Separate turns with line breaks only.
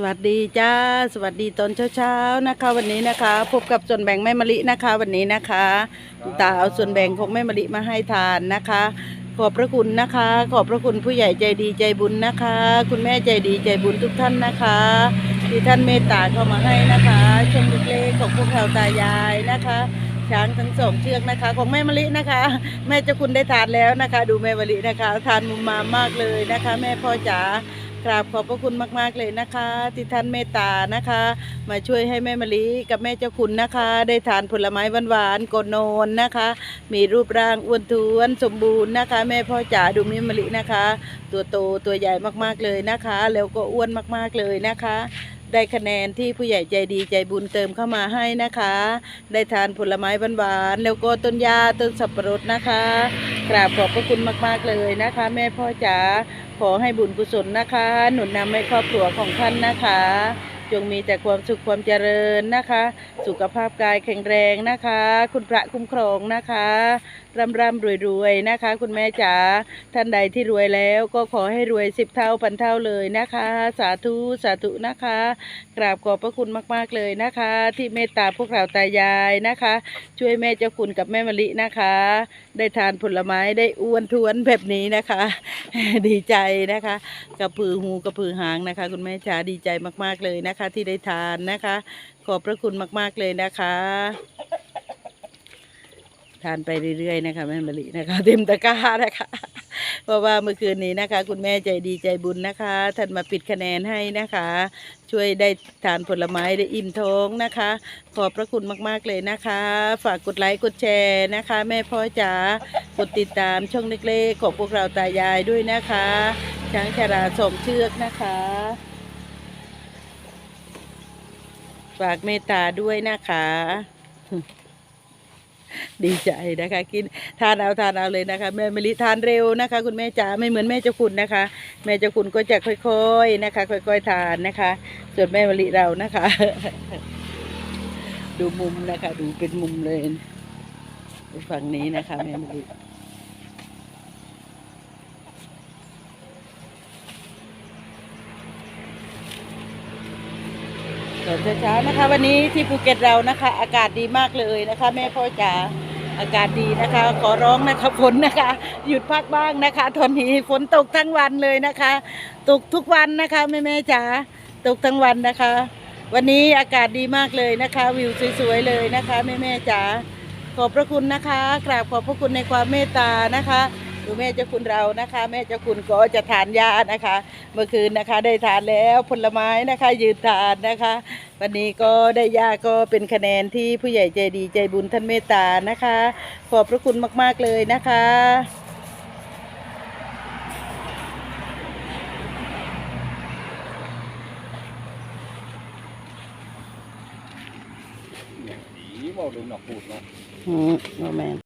สวัสดีจ้าสวัสดีตอนเช้าๆนะคะ วันนี้นะคะ พบกับส่วนแบ่งแม่มะลินะคะ วันนี้นะคะคุณตาเอาส่วนแบ่งของแม่มะลิมาให้ทานนะคะ ขอบพระคุณนะคะ ขอบพระคุณผู้ใหญ่ใจดีใจบุญนะคะ คุณแม่ใจดีใจบุญทุกท่านนะคะ ที่ท่านเมตตาเข้ามาให้นะคะชมเล็กๆของพวกเราตายายนะคะช้างทั้งสองเชือกนะคะ ของแม่มะลินะคะ แม่เจ้าคุณได้ทานแล้วนะคะ ดูแม่มะลินะคะ ทานมุมมามากเลยนะคะ แม่พ่อจ๋า กราบขอบพระคุณมากๆเลยนะคะ ที่ท่านเมตตานะคะ มาช่วยให้แม่มะลิกับแม่เจ้าคุณนะคะ ได้ทานผลไม้หวานๆกโนนนะคะ มีรูปร่างอ้วนท้วนสมบูรณ์นะคะ แม่พ่อจ๋าดูแม่มะลินะคะ ตัวโตตัวใหญ่มากๆเลยนะคะ แล้วก็อ้วนมากๆเลยนะคะได้คะแนนที่ผู้ใหญ่ใจดีใจบุญเติมเข้ามาให้นะคะ ได้ทานผลไม้หวานๆแล้วก็ต้นยาต้นสับปะรดนะคะ กราบขอบพระคุณมากๆเลยนะคะ แม่พ่อจ๋าขอให้บุญกุศลนะคะ หนุนนำให้ครอบครัวของท่านนะคะ จงมีแต่ความสุขความเจริญนะคะ สุขภาพกายแข็งแรงนะคะ คุณพระคุ้มครองนะคะร่ำร่ำรวยรวยนะคะ คุณแม่จ๋าท่านใดที่รวยแล้วก็ขอให้รวยสิบเท่าพันเท่าเลยนะคะ สาธุสาธุนะคะ กราบขอบพระคุณมาก ๆ เลยนะคะ ที่เมตตาพวกเราตายายนะคะ ช่วยแม่เจ้าคุณกับแม่มะลินะคะ ได้ทานผลไม้ได้อ้วนท้วนแบบนี้นะคะ ดีใจนะคะ กระพือหูกระพือหางนะคะ คุณแม่จ๋าดีใจมาก ๆ เลยนะคะที่ได้ทานนะคะ ขอบพระคุณมากๆเลยนะคะ ทานไปเรื่อยๆนะคะแม่มะลินะคะ เต็มตะกร้านะคะ เพราะว่าเมื่อคืนนี้นะคะ คุณแม่ใจดีใจบุญนะคะท่านมาปิดคะแนนให้นะคะ ช่วยได้ทานผลไม้ได้อิ่มท้องนะคะ ขอบพระคุณมากๆเลยนะคะ ฝากกดไลค์กดแชร์นะคะ แม่พ่อจ๋ากดติดตามช่องเล็กๆของพวกเราตายายด้วยนะคะช้างชาราสองเชือกนะคะ ฝากเมตตาด้วยนะคะ ดีใจนะคะ กินทานเอาทานเอาเลยนะคะ แม่มะลิทานเร็วนะคะ คุณแม่จ๋าไม่เหมือนแม่เจ้าคุณนะคะ แม่เจ้าคุณก็จะค่อยๆนะคะ ค่อยๆทานนะคะ ส่วนแม่มะลิเรานะคะ ดูมุมนะคะ ดูเป็นมุมเลยฝั่งนี้นะคะ แม่มะลิ ตอนเช้าๆนะคะ วันนี้ที่ภูเก็ตเรานะคะ อากาศดีมากเลยนะคะ แม่พ่อจ๋าอากาศดีนะคะ ขอร้องนะคะฝนนะคะ หยุดพักบ้างนะคะตอนนี้ฝนตกทั้งวันเลยนะคะ ตกทุกวันนะคะแม่แม่จ๋าตกทั้งวันนะคะ วันนี้อากาศดีมากเลยนะคะ วิวสวยๆเลยนะคะแม่แม่จ๋าขอบพระคุณนะคะกราบขอบพระคุณในความเมตตานะคะดูแม่เจ้าคุณเรานะคะ แม่เจ้าคุณก็จะทานยานะคะ มื่อคืนนะคะ ได้ทานแล้วผลไม้นะคะ ยืนทานนะคะ วันนี้ก็ได้ยาก็เป็นคะแนนที่ผู้ใหญ่ใจดีใจบุญท่านเมตตานะคะ ขอบพระคุณมาก ๆ เลยนะคะ
ผีบอกดูหนักปูดเนาะ
อืมโอแมน